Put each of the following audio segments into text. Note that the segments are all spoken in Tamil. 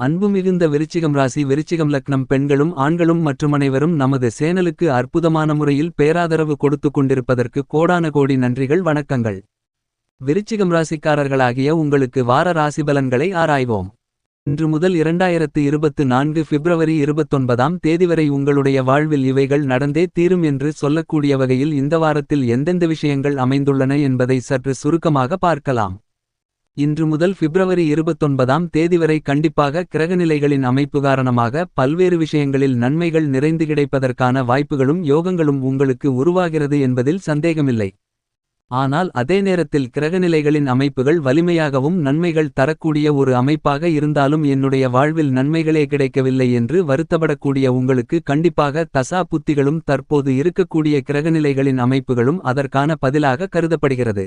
அன்பு மிகுந்த விருச்சிகம் ராசி விருச்சிகம் லக்னம் பெண்களும் ஆண்களும் மற்றும் அனைவரும் நமது சேனலுக்கு அற்புதமான முறையில் பேராதரவு கொடுத்துக் கொண்டிருப்பதற்கு கோடான கோடி நன்றிகள் வணக்கங்கள். விருச்சிகம் ராசிக்காரர்களாகிய உங்களுக்கு வார ராசி பலன்களை ஆராய்வோம். இன்று முதல் இரண்டாயிரத்து இருபத்து நான்கு பிப்ரவரி இருபத்தொன்பதாம் தேதி வரை உங்களுடைய வாழ்வில் இவைகள் நடந்தே தீரும் என்று சொல்லக்கூடிய வகையில் இந்த வாரத்தில் எந்தெந்த விஷயங்கள் அமைந்துள்ளன என்பதை சற்று சுருக்கமாக பார்க்கலாம். இன்று முதல் பிப்ரவரி இருபத்தொன்பதாம் தேதி வரை கண்டிப்பாக கிரகநிலைகளின் அமைப்பு காரணமாக பல்வேறு விஷயங்களில் நன்மைகள் நிறைந்து கிடைப்பதற்கான வாய்ப்புகளும் யோகங்களும் உங்களுக்கு உருவாகிறது என்பதில் சந்தேகமில்லை. ஆனால் அதே நேரத்தில் கிரகநிலைகளின் அமைப்புகள் வலிமையாகவும் நன்மைகள் தரக்கூடிய ஒரு அமைப்பாக இருந்தாலும் என்னுடைய வாழ்வில் நன்மைகளே கிடைக்கவில்லை என்று வருத்தப்படக்கூடிய உங்களுக்கு கண்டிப்பாக தசா புத்திகளும் தற்போது இருக்கக்கூடிய கிரகநிலைகளின் அமைப்புகளும் அதற்கான பதிலாக கருதப்படுகிறது.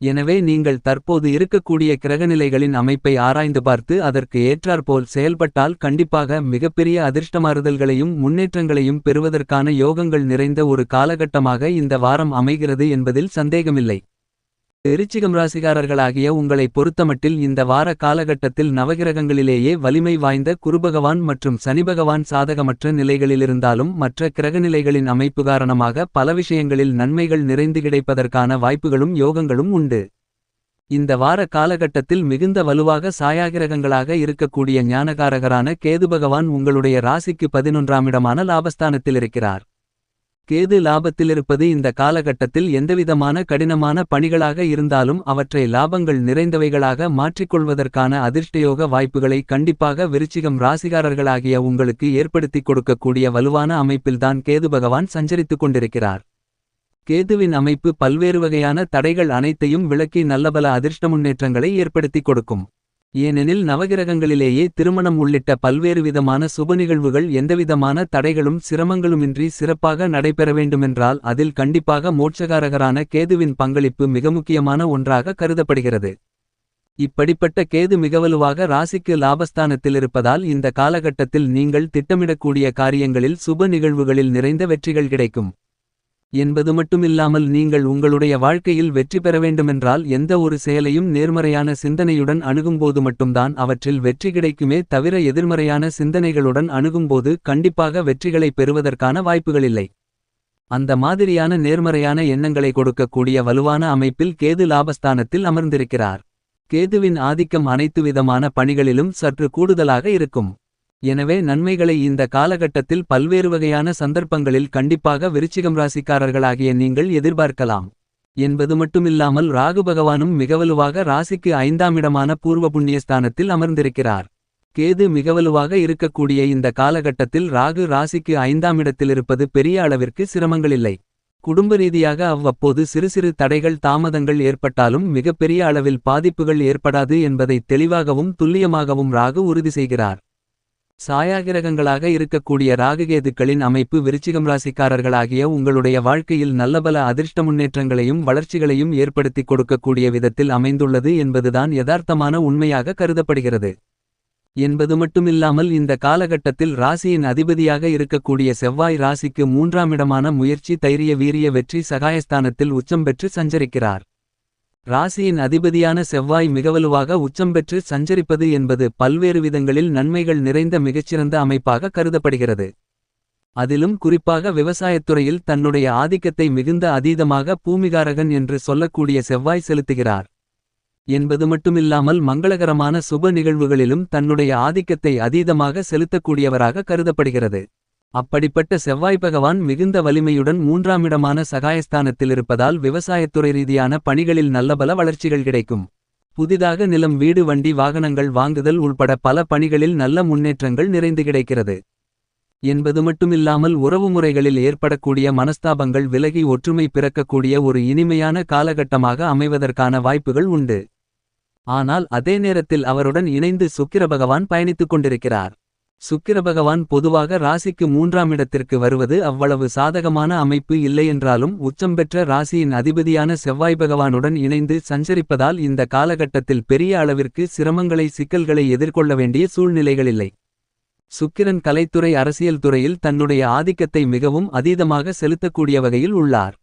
எனவே நீங்கள் தற்போது இருக்கக்கூடிய கிரகநிலைகளின் அமைப்பை ஆராய்ந்து பார்த்து அதற்கு ஏற்றாற்போல் செயல்பட்டால் கண்டிப்பாக மிகப்பெரிய அதிர்ஷ்டமாறுதல்களையும் முன்னேற்றங்களையும் பெறுவதற்கான யோகங்கள் நிறைந்த ஒரு காலகட்டமாக இந்த வாரம் அமைகிறது என்பதில் சந்தேகமில்லை. விருச்சிகம் ராசிகாரர்களாகிய உங்களை பொறுத்தமட்டில் இந்த வார காலகட்டத்தில் நவகிரகங்களிலேயே வலிமை வாய்ந்த குருபகவான் மற்றும் சனிபகவான் சாதகமற்ற நிலைகளிலிருந்தாலும் மற்ற கிரகநிலைகளின் அமைப்பு காரணமாக பல விஷயங்களில் நன்மைகள் நிறைந்து கிடைப்பதற்கான வாய்ப்புகளும் யோகங்களும் உண்டு. இந்த வார காலகட்டத்தில் மிகுந்த வலுவாக சாயாகிரகங்களாக இருக்கக்கூடிய ஞானகாரகரான கேது பகவான் உங்களுடைய ராசிக்கு பதினொன்றாம் இடமான லாபஸ்தானத்தில் இருக்கிறார். கேது லாபத்திலிருப்பது இந்த காலகட்டத்தில் எந்தவிதமான கடினமான பணிகளாக இருந்தாலும் அவற்றை லாபங்கள் நிறைந்தவைகளாக மாற்றிக்கொள்வதற்கான அதிர்ஷ்டயோக வாய்ப்புகளை கண்டிப்பாக விருச்சிகம் ராசிகாரர்களாகிய உங்களுக்கு ஏற்படுத்திக் கொடுக்கக்கூடிய வலுவான அமைப்பில்தான் கேது பகவான் சஞ்சரித்துக் கொண்டிருக்கிறார். கேதுவின் அமைப்பு பல்வேறு வகையான தடைகள் அனைத்தையும் விளக்கி நல்லபல அதிர்ஷ்ட முன்னேற்றங்களை ஏற்படுத்திக் கொடுக்கும். ஏனெனில் நவகிரகங்களிலேயே திருமணம் உள்ளிட்ட பல்வேறு விதமான சுப நிகழ்வுகள் எந்தவிதமான தடைகளும் சிரமங்களுமின்றி சிறப்பாக நடைபெற வேண்டுமென்றால் அதில் கண்டிப்பாக மோட்சகாரகரான கேதுவின் பங்களிப்பு மிக முக்கியமான ஒன்றாக கருதப்படுகிறது. இப்படிப்பட்ட கேது மிகவலுவாக ராசிக்கு லாபஸ்தானத்தில் இருப்பதால் இந்த காலகட்டத்தில் நீங்கள் திட்டமிடக்கூடிய காரியங்களில் சுப நிகழ்வுகளில் நிறைந்த வெற்றிகள் கிடைக்கும். என்பது மட்டுமில்லாமல் நீங்கள் உங்களுடைய வாழ்க்கையில் வெற்றி பெற வேண்டுமென்றால் எந்த ஒரு செயலையும் நேர்மறையான சிந்தனையுடன் அணுகும்போது மட்டும்தான் அவற்றில் வெற்றி கிடைக்குமே தவிர எதிர்மறையான சிந்தனைகளுடன் அணுகும்போது கண்டிப்பாக வெற்றிகளை பெறுவதற்கான வாய்ப்புகளில்லை அந்த மாதிரியான நேர்மறையான எண்ணங்களை கொடுக்கக்கூடிய வலுவான அமைப்பில் கேது லாபஸ்தானத்தில் அமர்ந்திருக்கிறார். கேதுவின் ஆதிக்கம் அனைத்து விதமான பணிகளிலும் சற்று கூடுதலாக இருக்கும். எனவே நன்மைகளை இந்த காலகட்டத்தில் பல்வேறு வகையான சந்தர்ப்பங்களில் கண்டிப்பாக விருச்சிகம் ராசிக்காரர்களாகிய நீங்கள் எதிர்பார்க்கலாம். என்பது மட்டுமில்லாமல் ராகு பகவானும் மிகவலுவாக ராசிக்கு ஐந்தாம் இடமான பூர்வ புண்ணியஸ்தானத்தில் அமர்ந்திருக்கிறார். கேது மிகவலுவாக இருக்கக்கூடிய இந்த காலகட்டத்தில் ராகு ராசிக்கு ஐந்தாம் இடத்திலிருப்பது பெரிய அளவிற்கு சிரமங்களில்லை. குடும்ப ரீதியாக அவ்வப்போது சிறு சிறு தடைகள் தாமதங்கள் ஏற்பட்டாலும் மிகப்பெரிய அளவில் பாதிப்புகள் ஏற்படாது என்பதை தெளிவாகவும் துல்லியமாகவும் ராகு உறுதி செய்கிறார். சாயாகிரகங்களாக இருக்கக்கூடிய ராககேதுக்களின் அமைப்பு விருச்சிகம் ராசிக்காரர்களாகிய உங்களுடைய வாழ்க்கையில் நல்லபல அதிர்ஷ்ட முன்னேற்றங்களையும் வளர்ச்சிகளையும் ஏற்படுத்திக் கொடுக்கக்கூடிய விதத்தில் அமைந்துள்ளது என்பதுதான் யதார்த்தமான உண்மையாக கருதப்படுகிறது. என்பது மட்டுமில்லாமல் இந்த காலகட்டத்தில் ராசியின் அதிபதியாக இருக்கக்கூடிய செவ்வாய் ராசிக்கு மூன்றாம் இடமான முயற்சி தைரிய வீரிய வெற்றி சகாயஸ்தானத்தில் உச்சம் பெற்று சஞ்சரிக்கிறார். ராசியின் அதிபதியான செவ்வாய் மிகவலுவாக உச்சம் பெற்று சஞ்சரிப்பது என்பது பல்வேறு விதங்களில் நன்மைகள் நிறைந்த மிகச்சிறந்த அமைப்பாக கருதப்படுகிறது. அதிலும் குறிப்பாக விவசாயத்துறையில் தன்னுடைய ஆதிக்கத்தை மிகுந்த அதீதமாக பூமிகாரகன் என்று சொல்லக்கூடிய செவ்வாய் செலுத்துகிறார். என்பது மட்டுமில்லாமல் மங்களகரமான சுப நிகழ்வுகளிலும் தன்னுடைய ஆதிக்கத்தை அதீதமாக செலுத்தக்கூடியவராக கருதப்படுகிறது. அப்படிப்பட்ட செவ்வாய் பகவான் மிகுந்த வலிமையுடன் மூன்றாம் இடமான சகாயஸ்தானத்தில் இருப்பதால் விவசாயத்துறை ரீதியான பணிகளில் நல்லபல வளர்ச்சிகள் கிடைக்கும். புதிதாக நிலம் வீடு வண்டி வாகனங்கள் வாங்குதல் உள்பட பல பணிகளில் நல்ல முன்னேற்றங்கள் நிறைந்து கிடைக்கிறது. என்பது மட்டுமில்லாமல் உறவுமுறைகளில் ஏற்படக்கூடிய மனஸ்தாபங்கள் விலகி ஒற்றுமை பிறக்கக்கூடிய ஒரு இனிமையான காலகட்டமாக அமைவதற்கான வாய்ப்புகள் உண்டு. ஆனால் அதே நேரத்தில் அவருடன் இணைந்து சுக்கிர பகவான் பயணித்துக் கொண்டிருக்கிறார். சுக்கிர பகவான் பொதுவாக ராசிக்கு மூன்றாம் இடத்திற்கு வருவது அவ்வளவு சாதகமான அமைப்பு இல்லையென்றாலும் உச்சம் பெற்ற ராசியின் அதிபதியான செவ்வாய் பகவானுடன் இணைந்து சஞ்சரிப்பதால் இந்த காலகட்டத்தில் பெரிய அளவிற்கு சிரமங்களை சிக்கல்களை எதிர்கொள்ள வேண்டிய சூழ்நிலைகளில்லை. சுக்கிரன் கலைத்துறை அரசியல் துறையில் தன்னுடைய ஆதிக்கத்தை மிகவும் அதீதமாக செலுத்தக்கூடிய வகையில் உள்ளார்.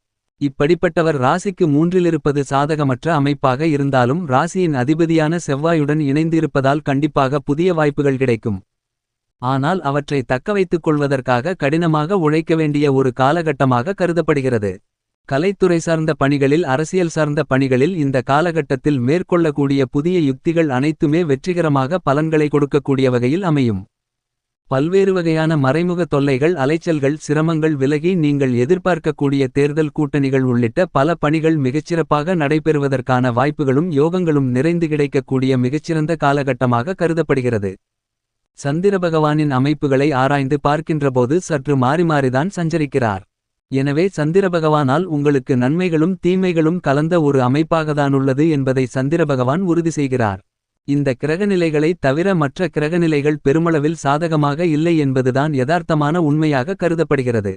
இப்படிப்பட்டவர் ராசிக்கு மூன்றிலிருப்பது சாதகமற்ற அமைப்பாக இருந்தாலும் ராசியின் அதிபதியான செவ்வாயுடன் இணைந்திருப்பதால் கண்டிப்பாக புதிய வாய்ப்புகள் கிடைக்கும். ஆனால் அவற்றை தக்கவைத்துக் கொள்வதற்காக கடினமாக உழைக்க வேண்டிய ஒரு காலகட்டமாக கருதப்படுகிறது. கலைத்துறை சார்ந்த பணிகளில் அரசியல் சார்ந்த பணிகளில் இந்த காலகட்டத்தில் மேற்கொள்ளக்கூடிய புதிய யுக்திகள் அனைத்துமே வெற்றிகரமாக பலன்களை கொடுக்கக்கூடிய வகையில் அமையும். பல்வேறு வகையான மறைமுக தொல்லைகள் அலைச்சல்கள் சிரமங்கள் விலகி நீங்கள் எதிர்பார்க்கக்கூடிய தேர்தல் கூட்டணிகள் உள்ளிட்ட பல பணிகள் மிகச்சிறப்பாக நடைபெறுவதற்கான வாய்ப்புகளும் யோகங்களும் நிறைந்து கிடைக்கக்கூடிய மிகச்சிறந்த காலகட்டமாக கருதப்படுகிறது. சந்திர பகவானின் அமைப்புகளை ஆராய்ந்து பார்க்கின்றபோது சற்று மாறி மாறிதான் சஞ்சரிக்கிறார். எனவே சந்திர பகவானால் உங்களுக்கு நன்மைகளும் தீமைகளும் கலந்த ஒரு அமைப்பாகதானுள்ளது என்பதை சந்திர பகவான் உறுதி செய்கிறார். இந்த கிரகநிலைகளை தவிர மற்ற கிரகநிலைகள் பெருமளவில் சாதகமாக இல்லை என்பதுதான் யதார்த்தமான உண்மையாக கருதப்படுகிறது.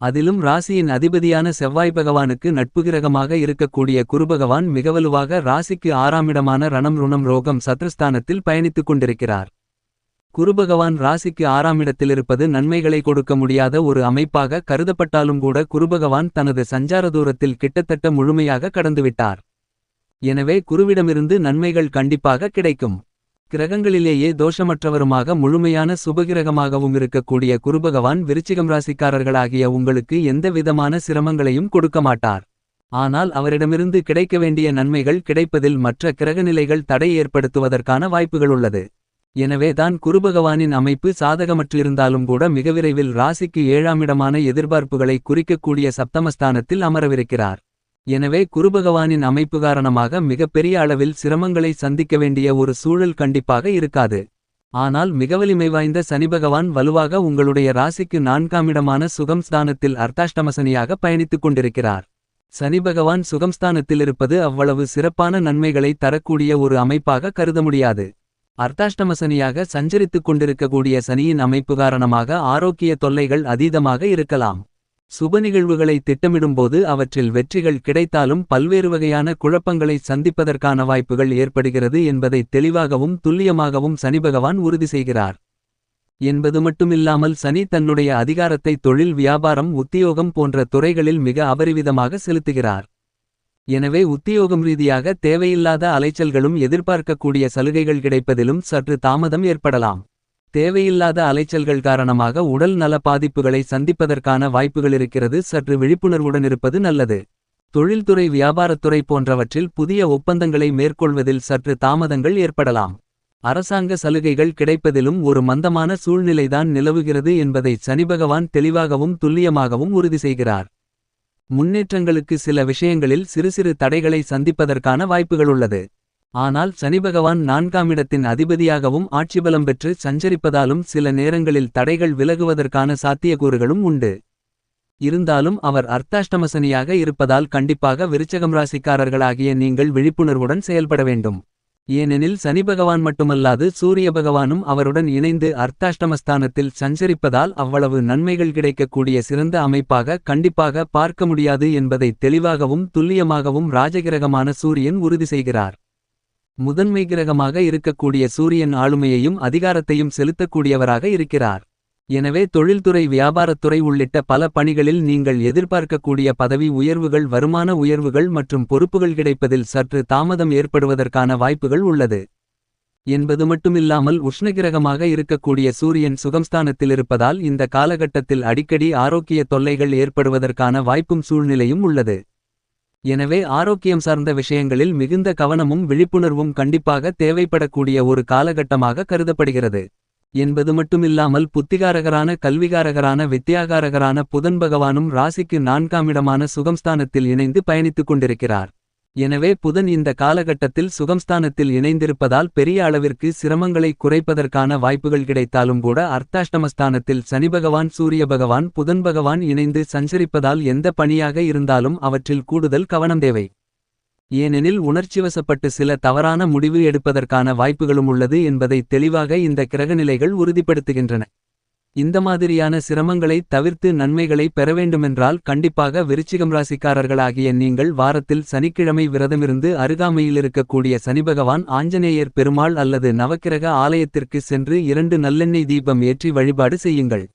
அதிலும் ராசியின் அதிபதியான செவ்வாய் பகவானுக்கு நட்பு கிரகமாக இருக்கக்கூடிய குருபகவான் மிகவலுவாக ராசிக்கு ஆறாமிடமான ரணம் ருணம் ரோகம் சத்ருஸ்தானத்தில் பயணித்துக் கொண்டிருக்கிறார். குருபகவான் ராசிக்கு ஆறாமிடத்திலிருப்பது நன்மைகளை கொடுக்க முடியாத ஒரு அமைப்பாக கருதப்பட்டாலும் கூட குருபகவான் தனது சஞ்சார தூரத்தில் கிட்டத்தட்ட முழுமையாக கடந்துவிட்டார். எனவே குருவிடமிருந்து நன்மைகள் கண்டிப்பாக கிடைக்கும். கிரகங்களிலேயே தோஷமற்றவருமாக முழுமையான சுபகிரகமாகவும் இருக்கக்கூடிய குருபகவான் விருச்சிகம் ராசிக்காரர்களாகிய உங்களுக்கு எந்த விதமான சிரமங்களையும் கொடுக்க மாட்டார். ஆனால் அவரிடமிருந்து கிடைக்க வேண்டிய நன்மைகள் கிடைப்பதில் மற்ற கிரகநிலைகள் தடை ஏற்படுத்துவதற்கான வாய்ப்புகள் உள்ளது. எனவே தான் குருபகவானின் அமைப்பு சாதகமற்றிருந்தாலும் கூட மிக விரைவில் ராசிக்கு ஏழாமிடமான எதிர்பார்ப்புகளை குறிக்கக்கூடிய சப்தமஸ்தானத்தில் அமரவிருக்கிறார். எனவே குருபகவானின் அமைப்பு காரணமாக மிகப்பெரிய அளவில் சிரமங்களை சந்திக்க வேண்டிய ஒரு சூழல் கண்டிப்பாக இருக்காது. ஆனால் மிக வலிமை வாய்ந்த சனிபகவான் வலுவாக உங்களுடைய ராசிக்கு நான்காமிடமான சுகம்ஸ்தானத்தில் அர்த்தாஷ்டமசனியாக பயணித்துக் கொண்டிருக்கிறார். சனிபகவான் சுகம்ஸ்தானத்தில் இருப்பது அவ்வளவு சிறப்பான நன்மைகளை தரக்கூடிய ஒரு அமைப்பாக கருத முடியாது. அர்த்தாஷ்டம சனியாக சஞ்சரித்துக் கொண்டிருக்கக்கூடிய சனியின் அமைப்பு காரணமாக ஆரோக்கிய தொல்லைகள் அதீதமாக இருக்கலாம். சுப நிகழ்வுகளை திட்டமிடும்போது அவற்றில் வெற்றிகள் கிடைத்தாலும் பல்வேறு வகையான குழப்பங்களை சந்திப்பதற்கான வாய்ப்புகள் ஏற்படுகிறது என்பதை தெளிவாகவும் துல்லியமாகவும் சனிபகவான் உறுதி செய்கிறார். என்பது மட்டுமில்லாமல் சனி தன்னுடைய அதிகாரத்தை தொழில் வியாபாரம் உத்தியோகம் போன்ற துறைகளில் மிக அபரிவிதமாக செலுத்துகிறார். எனவே உத்தியோகம் ரீதியாக தேவையில்லாத அலைச்சல்களும் எதிர்பார்க்கக்கூடிய சலுகைகள் கிடைப்பதிலும் சற்று தாமதம் ஏற்படலாம். தேவையில்லாத அலைச்சல்கள் காரணமாக உடல் நல பாதிப்புகளை சந்திப்பதற்கான வாய்ப்புகள் இருக்கிறது. சற்று விழிப்புணர்வுடன் இருப்பது நல்லது. தொழில்துறை வியாபாரத்துறை போன்றவற்றில் புதிய ஒப்பந்தங்களை மேற்கொள்வதில் சற்று தாமதங்கள் ஏற்படலாம். அரசாங்க சலுகைகள் கிடைப்பதிலும் ஒரு மந்தமான சூழ்நிலைதான் நிலவுகிறது என்பதை சனிபகவான் தெளிவாகவும் துல்லியமாகவும் உறுதி செய்கிறார். முன்னேற்றங்களுக்கு சில விஷயங்களில் சிறு சிறு தடைகளை சந்திப்பதற்கான வாய்ப்புகளுள்ளது ஆனால் சனிபகவான் நான்காமிடத்தின் அதிபதியாகவும் ஆட்சிபலம் பெற்று சஞ்சரிப்பதாலும் சில நேரங்களில் தடைகள் விலகுவதற்கான சாத்தியக்கூறுகளும் உண்டு. இருந்தாலும் அவர் அர்த்தாஷ்டமசனியாக இருப்பதால் கண்டிப்பாக விருச்சகம் ராசிக்காரர்களாகிய நீங்கள் விழிப்புணர்வுடன் செயல்பட வேண்டும். ஏனெனில் சனிபகவான் மட்டுமல்லாது சூரிய பகவானும் அவருடன் இணைந்து அர்த்தாஷ்டமஸ்தானத்தில் சஞ்சரிப்பதால் அவ்வளவு நன்மைகள் கிடைக்கக்கூடிய சிறந்த அமைப்பாக கண்டிப்பாக பார்க்க முடியாது என்பதை தெளிவாகவும் துல்லியமாகவும் ராஜகிரகமான சூரியன் உறுதி செய்கிறார். முதன்மை கிரகமாக இருக்கக்கூடிய சூரியன் ஆளுமையையும் அதிகாரத்தையும் செலுத்தக்கூடியவராக இருக்கிறார். எனவே தொழில்துறை வியாபாரத்துறை உள்ளிட்ட பல பணிகளில் நீங்கள் எதிர்பார்க்கக்கூடிய பதவி உயர்வுகள் வருமான உயர்வுகள் மற்றும் பொறுப்புகள் கிடைப்பதில் சற்று தாமதம் ஏற்படுவதற்கான வாய்ப்புகள் உள்ளது. என்பது மட்டுமில்லாமல் உஷ்ணகிரகமாக இருக்கக்கூடிய சூரியன் சுகம்ஸ்தானத்தில் இருப்பதால் இந்த காலகட்டத்தில் அடிக்கடி ஆரோக்கிய தொல்லைகள் ஏற்படுவதற்கான வாய்ப்பும் சூழ்நிலையும் உள்ளது. எனவே ஆரோக்கியம் சார்ந்த விஷயங்களில் மிகுந்த கவனமும் விழிப்புணர்வும் கண்டிப்பாக தேவைப்படக்கூடிய ஒரு காலகட்டமாக கருதப்படுகிறது. என்பது மட்டுமில்லாமல் புத்திகாரகரான கல்விகாரகரான வித்தியாகாரகரான புதன் பகவானும் ராசிக்கு நான்காமிடமான சுகம்ஸ்தானத்தில் இணைந்து பயணித்துக் கொண்டிருக்கிறார். எனவே புதன் இந்த காலகட்டத்தில் சுகம்ஸ்தானத்தில் இணைந்திருப்பதால் பெரிய அளவிற்கு சிரமங்களை குறைப்பதற்கான வாய்ப்புகள் கிடைத்தாலும் கூட அர்த்தாஷ்டமஸ்தானத்தில் சனிபகவான் சூரிய பகவான் புதன் பகவான் இணைந்து சஞ்சரிப்பதால் எந்த பணியாக இருந்தாலும் அவற்றில் கூடுதல் கவனம் தேவை. ஏனெனில் உணர்ச்சிவசப்பட்டு சில தவறான முடிவு எடுப்பதற்கான வாய்ப்புகளும் உள்ளது என்பதை தெளிவாக இந்த கிரகநிலைகள் உறுதிப்படுத்துகின்றன. இந்த மாதிரியான சிரமங்களை தவிர்த்து நன்மைகளை பெறவேண்டுமென்றால் கண்டிப்பாக விருச்சிகம் ராசிக்காரர்களாகிய நீங்கள் வாரத்தில் சனிக்கிழமை விரதமிருந்து அருகாமையிலிருக்கக்கூடிய சனிபகவான் ஆஞ்சநேயர் பெருமாள் அல்லது நவக்கிரக ஆலயத்திற்கு சென்று இரண்டு நல்லெண்ணெய் தீபம் ஏற்றி வழிபாடு செய்யுங்கள்.